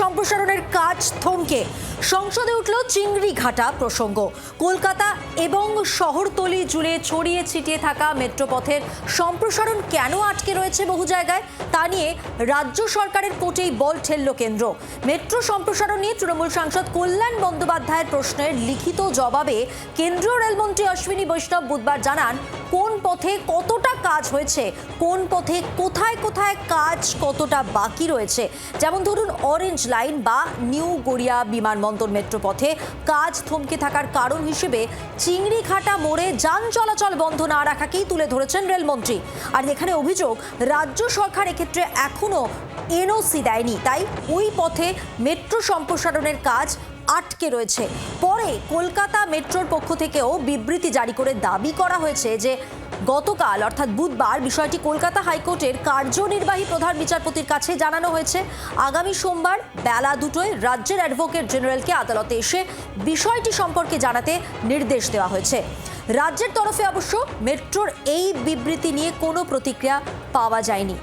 সম্প্রসারণের কাজ থমকে। সংসদে উঠল চিংড়ি ঘাটা প্রসঙ্গ। কলকাতা এবং শহরতলি জুড়ে ছড়িয়ে ছিটিয়ে থাকা মেট্রোপথের সম্প্রসারণ কেন আটকে রয়েছে বহু জায়গায়, তা নিয়ে রাজ্য সরকারের কোটেই বল ঠেলল কেন্দ্র। মেট্রো সম্প্রসারণ নিয়ে তৃণমূল সাংসদ কল্যাণ বন্দ্যোপাধ্যায়ের প্রশ্নের লিখিত জবাবে কেন্দ্রীয় রেলমন্ত্রী অশ্বিনী বৈষ্ণব বুধবার জানান কোন পথে কতটা কাজ হয়েছে, কোন পথে কোথায় কোথায় কাজ কতটা বাকি রয়েছে? যেমন ধরুন অরেঞ্জ লাইন বা নিউ গড়িয়া বিমানবন্দর মেট্রো পথে কাজ থমকে থাকার কারণ হিসেবে চিংড়িঘাটা মোড়ে যান চলাচল বন্ধ না রাখাকেই তুলে ধরেছেন রেলমন্ত্রী। আর এখানে অভিযোগ, রাজ্য সরকার এক্ষেত্রে এখনও এনওসি দেয়নি। তাই ওই পথে মেট্রো সম্প্রসারণের কাজ আটকে রয়েছে। পরে কলকাতা মেট্রোর পক্ষ থেকেও বিবৃতি জারি করে দাবি করা হয়েছে যে, গতকাল, অর্থাৎ বুধবার, বিষয়টি কলকাতা হাইকোর্টের কার্যনির্বাহী প্রধান বিচারপতির কাছে জানানো হয়েছে। আগামী সোমবার বেলা দুটোয় রাজ্যের অ্যাডভোকেট জেনারেলকে আদালতে এসে বিষয়টি সম্পর্কে জানাতে নির্দেশ দেওয়া হয়েছে। রাজ্যের তরফে অবশ্য মেট্রোর এই বিবৃতি নিয়ে কোনো প্রতিক্রিয়া পাওয়া যায়নি।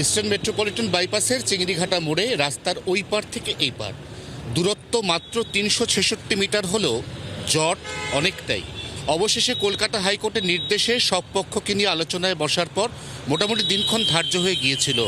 ইস্টার্ন মেট্রোপলিটন বাইপাসের চিংড়িঘাটা মোড়ে রাস্তার ওই পার থেকে এই পার। দূরত্ব মাত্র তিনশো ছেষট্টি মিটার হলেও জট অনেকটাই। অবশেষে কলকাতা হাইকোর্টের নির্দেশে সব পক্ষকে নিয়ে আলোচনায় বসার পর মোটামুটি দিনক্ষণ ধার্য হয়ে গিয়েছিল।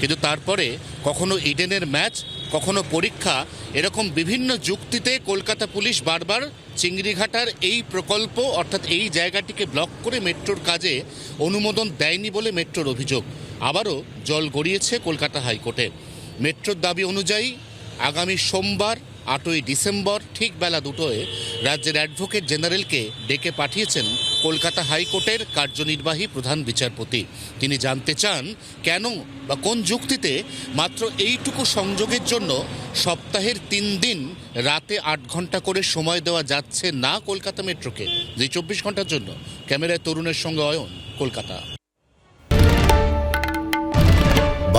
কিন্তু তারপরে কখনো ইডেনের ম্যাচ, কখনো পরীক্ষা, এরকম বিভিন্ন যুক্তিতে কলকাতা পুলিশ বারবার চিংড়িঘাটার এই প্রকল্প, অর্থাৎ এই জায়গাটিকে ব্লক করে মেট্রোর কাজে অনুমোদন দেয়নি বলে মেট্রোর অভিযোগ। আবারও জল গড়িয়েছে কলকাতা হাইকোর্টে। মেট্রোর দাবি অনুযায়ী, আগামী সোমবার, আটই ডিসেম্বর, ঠিক বেলা দুটোয় রাজ্যের অ্যাডভোকেট জেনারেলকে ডেকে পাঠিয়েছেন কলকাতা হাইকোর্টের কার্যনির্বাহী প্রধান বিচারপতি। তিনি জানতে চান, কেন বা কোন যুক্তিতে মাত্র এইটুকু সংযোগের জন্য সপ্তাহের তিন দিন রাতে আট ঘণ্টা করে সময় দেওয়া যাচ্ছে না কলকাতা মেট্রোকে? যে চব্বিশ ঘণ্টার জন্য। ক্যামেরায় তরুণের সঙ্গে অয়ন, কলকাতা।